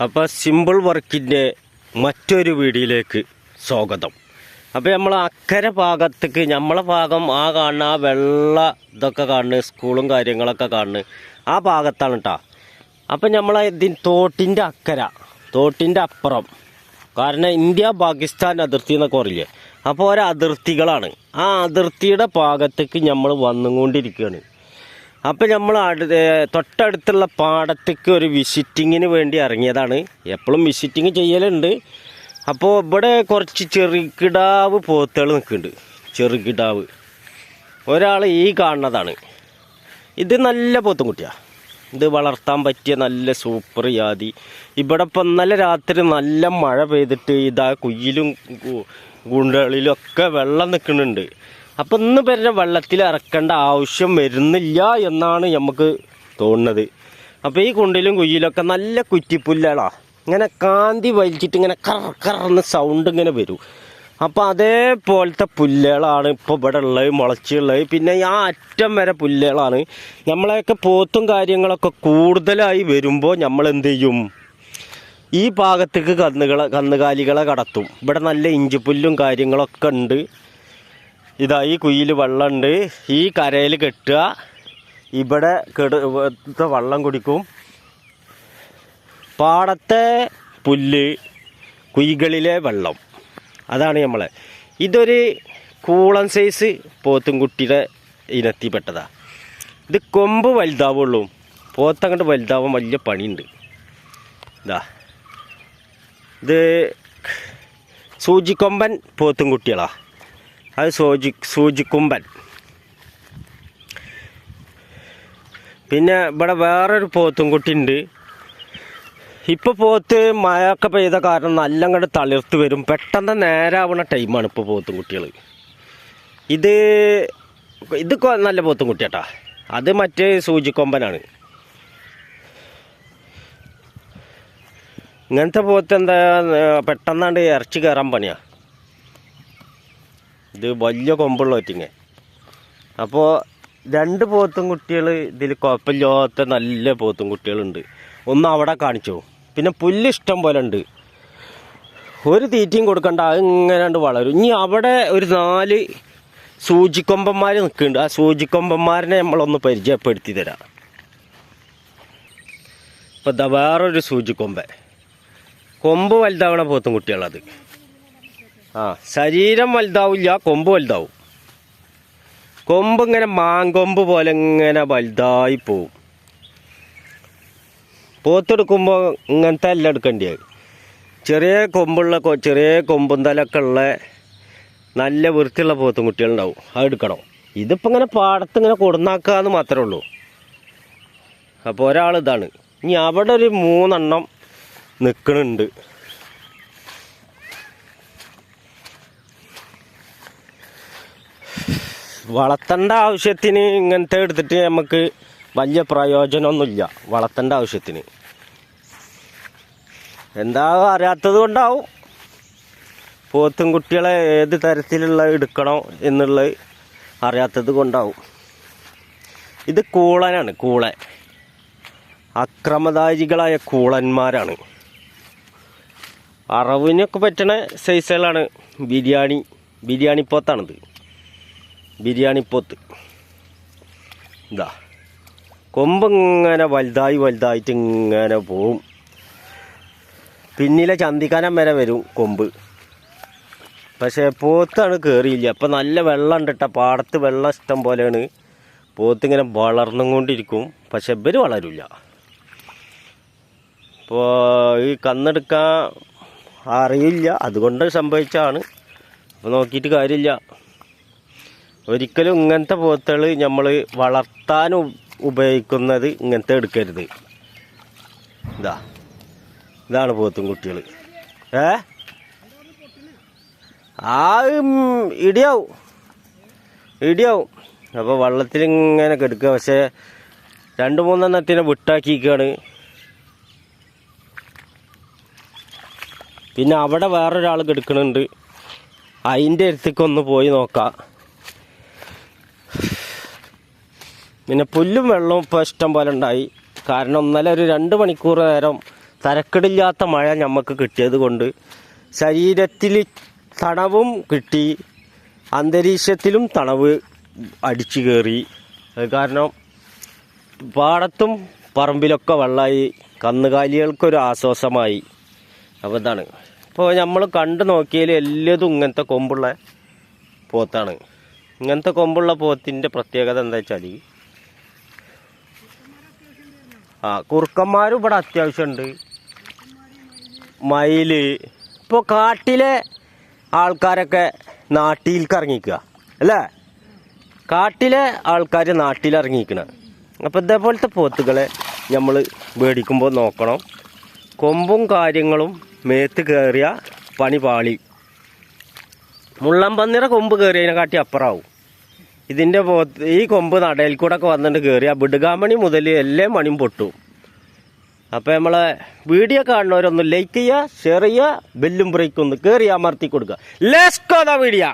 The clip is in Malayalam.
അപ്പോൾ സിമ്പിൾ വർക്കിന്റെ മറ്റൊരു വീഡിയോയിലേക്ക് സ്വാഗതം. അപ്പോൾ നമ്മൾ അക്കരെ ഭാഗത്തേക്ക് നമ്മളെ ഭാഗം ആ കാണുന്ന ആ വെള്ള ഇതൊക്കെ കാണുന്നു സ്കൂളും കാര്യങ്ങളൊക്കെ കാണുന്നു ആ ഭാഗത്താണ് കേട്ടോ അപ്പം നമ്മൾ ഇതിൻ തോട്ടിന്റെ അക്കര തോട്ടിന്റെ അപ്പുറം. കാരണം ഇന്ത്യ പാകിസ്ഥാൻ അതിർത്തി എന്നൊക്കെ പറയില്ലേ? അപ്പോൾ ഓരോ അതിർത്തികളാണ് ആ അതിർത്തിയുടെ ഭാഗത്തേക്ക് നമ്മൾ വന്നുകൊണ്ടിരിക്കുകയാണ്. അപ്പം നമ്മൾ അടുത്ത് തൊട്ടടുത്തുള്ള പാടത്തേക്ക് ഒരു വിസിറ്റിങ്ങിന് വേണ്ടി ഇറങ്ങിയതാണ്. എപ്പോഴും വിസിറ്റിങ് ചെയ്യലുണ്ട്. അപ്പോൾ ഇവിടെ കുറച്ച് ചെറുകിടാവ് പോത്തുകൾ നിൽക്കുന്നുണ്ട്. ചെറുകിടാവ്. ഒരാൾ ഈ കാണുന്നതാണ്. ഇത് നല്ല പോത്തും കുട്ടിയാണ് ഇത് വളർത്താൻ പറ്റിയ നല്ല സൂപ്പർ ജാതി ഇവിടെ ഇപ്പം ഇന്നലെ രാത്രി നല്ല മഴ പെയ്തിട്ട് ഇതാ കുയിലും ഗുണ്ടകളിലും ഒക്കെ വെള്ളം നിൽക്കുന്നുണ്ട്. അപ്പം ഇന്ന് പേരെ വെള്ളത്തിൽ ഇറക്കേണ്ട ആവശ്യം വരുന്നില്ല എന്നാണ് നമുക്ക് തോന്നുന്നത്. അപ്പോൾ ഈ കുണ്ടിലും കുയിലൊക്കെ നല്ല കുറ്റിപ്പുല്ലാ ഇങ്ങനെ കാന്തി വലിച്ചിട്ട് ഇങ്ങനെ കർ കറന്ന് സൗണ്ട് ഇങ്ങനെ വരും. അപ്പോൾ അതേപോലത്തെ പുല്ലുകളാണ് ഇപ്പോൾ ഇവിടെ ഉള്ളത് മുളച്ചുള്ളത് പിന്നെ ആ അറ്റം വരെ പുല്ലുകളാണ്. നമ്മളെയൊക്കെ പോത്തും കാര്യങ്ങളൊക്കെ കൂടുതലായി വരുമ്പോൾ നമ്മൾ എന്ത് ചെയ്യും? ഈ ഭാഗത്തേക്ക് കന്നുകളെ കന്നുകാലികളെ കടത്തും. ഇവിടെ നല്ല ഇഞ്ചിപ്പുല്ലും കാര്യങ്ങളൊക്കെ ഉണ്ട്. ഇതാ ഈ കുയിൽ വെള്ളമുണ്ട് ഈ കരയിൽ കെട്ടുക. ഇവിടെ കെട ഇവിടുത്തെ വെള്ളം കുടിക്കും. പാടത്തെ പുല്ല് കുയികളിലെ വെള്ളം. അതാണ് നമ്മളെ. ഇതൊരു കൂളൻ സൈസ് പോത്തുംകുട്ടിയുടെ ഇനത്തിൽപ്പെട്ടതാ. ഇത് കൊമ്പ് വലുതാവുള്ളൂ. പോത്തങ്ങോട്ട് വലുതാവാൻ വലിയ പണിയുണ്ട്. ഇതാ. ഇത് സൂചിക്കൊമ്പൻ പോത്തുംകുട്ടികളാ. അത് സൂചി സൂചിക്കുമ്പൻ. പിന്നെ ഇവിടെ വേറൊരു പോത്തും കുട്ടി ഉണ്ട് ഇപ്പോൾ പോത്ത് മഴയൊക്കെ പെയ്ത കാരണം നല്ല അങ്ങോട്ട് തളിർത്ത് വരും. പെട്ടെന്ന് നേരാവണ ടൈമാണ് ഇപ്പോൾ പോത്തും കുട്ടികൾ ഇത് ഇത് നല്ല പോത്തും കുട്ടിയാട്ടാ. അത് മറ്റേ സൂചിക്കൊമ്പനാണ്. ഇങ്ങനത്തെ പോത്ത് എന്താ പെട്ടെന്നാണ്ട് ഇറച്ചി കയറാൻ പണിയാ. ഇത് വലിയ കൊമ്പുള്ള ഒറ്റിങ്ങ അപ്പോൾ രണ്ട് പോത്തും കുട്ടികൾ ഇതിൽ കുഴപ്പമില്ലാത്ത നല്ല പോത്തും കുട്ടികളുണ്ട്. ഒന്ന് അവിടെ കാണിച്ചു. പിന്നെ പുല്ല് ഇഷ്ടം പോലെ ഉണ്ട്. ഒരു തീറ്റയും കൊടുക്കണ്ട ഇങ്ങനെ വളരും. ഇനി അവിടെ ഒരു നാല് സൂചിക്കൊമ്പന്മാർ നിൽക്കുന്നുണ്ട്. ആ സൂചിക്കൊമ്പന്മാരനെ നമ്മളൊന്ന് പരിചയപ്പെടുത്തി തരാം. ഇപ്പം വേറൊരു സൂചിക്കൊമ്പൻ കൊമ്പ് വലുതാവണ പോത്തും കുട്ടികളത്. ആ ശരീരം വലുതാവില്ല കൊമ്പ് വലുതാവും. കൊമ്പ് ഇങ്ങനെ മാങ്കൊമ്പ് പോലെ ഇങ്ങനെ വലുതായി പോവും. പോത്തെടുക്കുമ്പോൾ ഇങ്ങനത്തെ അല്ല എടുക്കേണ്ടത് ചെറിയ കൊമ്പുള്ള ചെറിയ കൊമ്പും തലൊക്കെ ഉള്ള നല്ല വൃത്തിയുള്ള പോത്തും കുട്ടികളുണ്ടാവും. അത് എടുക്കണം. ഇതിപ്പോൾ ഇങ്ങനെ പാടത്ത് ഇങ്ങനെ കൊടുന്നാക്കുക എന്ന് മാത്രമേ ഉള്ളൂ. അപ്പോൾ ഒരാൾ ഇതാണ്. ഇനി അവിടെ ഒരു മൂന്നെണ്ണം നിൽക്കണുണ്ട് വളർത്തേണ്ട ആവശ്യത്തിന് ഇങ്ങനത്തെ എടുത്തിട്ട് നമുക്ക് വലിയ പ്രയോജനമൊന്നുമില്ല. വളർത്തേണ്ട ആവശ്യത്തിന്. എന്താ അറിയാത്തത് കൊണ്ടാവും. പോത്തും കുട്ടികളെ ഏത് തരത്തിലുള്ള എടുക്കണം എന്നുള്ളത് അറിയാത്തത് കൊണ്ടാവും. ഇത് കൂളനാണ് കൂളൻ അക്രമദാരികളായ കൂളന്മാരാണ്. അറവിനൊക്കെ പറ്റണ സൈസുകളാണ് ബിരിയാണി ബിരിയാണി. പോത്താണിത് ബിരിയാണി പോത്ത്. ഇതാ കൊമ്പ് ഇങ്ങനെ വലുതായി വലുതായിട്ട് ഇങ്ങനെ പോവും. പിന്നിലെ ചന്തിക്കാനം വരെ വരും കൊമ്പ്. പക്ഷേ പോത്താണ് കയറിയില്ല അപ്പം നല്ല വെള്ളം ഉണ്ട് കേട്ടോ പാടത്ത് വെള്ളം ഇഷ്ടം പോലെയാണ്. പോത്ത് ഇങ്ങനെ വളർന്നും കൊണ്ടിരിക്കും പക്ഷെ ഇവർ വളരില്ല ഇപ്പോൾ ഈ കന്നെടുക്കാൻ അറിയില്ല. അതുകൊണ്ട് സംഭവിച്ചാണ് അപ്പോൾ നോക്കിയിട്ട് കാര്യമില്ല. ഒരിക്കലും ഇങ്ങനത്തെ പോത്തുകൾ നമ്മൾ വളർത്താൻ ഉപയോഗിക്കുന്നത് ഇങ്ങനത്തെ എടുക്കരുത്. ഇതാ. ഇതാണ് പോത്തും കുട്ടികൾ ഏ? ആ ഇടിയാവും. ഇടിയാവും. അപ്പോൾ വള്ളത്തിൽ ഇങ്ങനെ കെടുക്കുക. പക്ഷേ രണ്ട് മൂന്നെണ്ണത്തിനെ വിട്ടാക്കിയിരിക്കുകയാണ്. പിന്നെ അവിടെ വേറൊരാൾ കെടുക്കണുണ്ട്. അതിന്റെ അടുത്തേക്കൊന്ന് പോയി നോക്കാം. പിന്നെ പുല്ലും വെള്ളവും ഇപ്പോൾ ഇഷ്ടം പോലെ ഉണ്ടായി. കാരണം ഇന്നലെ ഒരു രണ്ട് മണിക്കൂർ നേരം തരക്കെടില്ലാത്ത മഴ നമുക്ക് കിട്ടിയത് കൊണ്ട് ശരീരത്തിൽ തണവും കിട്ടി അന്തരീക്ഷത്തിലും തണവ് അടിച്ചു കയറി. കാരണം പാടത്തും പറമ്പിലൊക്കെ വെള്ളമായി കന്നുകാലികൾക്കൊരു ആശ്വാസമായി. അപ്പോൾ ഇതാണ്. ഇപ്പോൾ നമ്മൾ കണ്ടു നോക്കിയാൽ എല്ലാതും ഇങ്ങനത്തെ കൊമ്പുള്ള പോത്താണ്. ഇങ്ങനത്തെ കൊമ്പുള്ള പോത്തിന്റെ പ്രത്യേകത എന്താ വെച്ചാൽ ആ കുറുക്കന്മാരും ഇവിടെ അത്യാവശ്യമുണ്ട്. മയിൽ. ഇപ്പോൾ കാട്ടിലെ ആൾക്കാരൊക്കെ നാട്ടിലേക്ക് ഇറങ്ങിക്കുക അല്ലേ? കാട്ടിലെ ആൾക്കാർ നാട്ടിലിറങ്ങിക്കണം അപ്പോൾ ഇതേപോലത്തെ പോത്തുകളെ നമ്മൾ മേടിക്കുമ്പോൾ നോക്കണം. കൊമ്പും കാര്യങ്ങളും മേത്ത് കയറിയ പണി പാളി. മുള്ളംപന്നിയുടെ കൊമ്പ് കയറിയതിനെ കാട്ടി അപ്പുറമാവും. ഇതിന്റെ പോത്ത് ഈ കൊമ്പ് നടയിൽ കൂടെ ഒക്കെ വന്നിട്ട് കയറി ആ ബിടുകാമണി മുതൽ എല്ലാ മണിയും പൊട്ടും. അപ്പോൾ നമ്മളെ വീഡിയോ കാണുന്നവരൊന്ന് ലൈക്ക് ചെയ്യുക ഷെയർ ചെയ്യുക ബെല്ലും ബ്രേക്കും ഒന്ന് കയറി അമർത്തി കൊടുക്കുക. Less co the video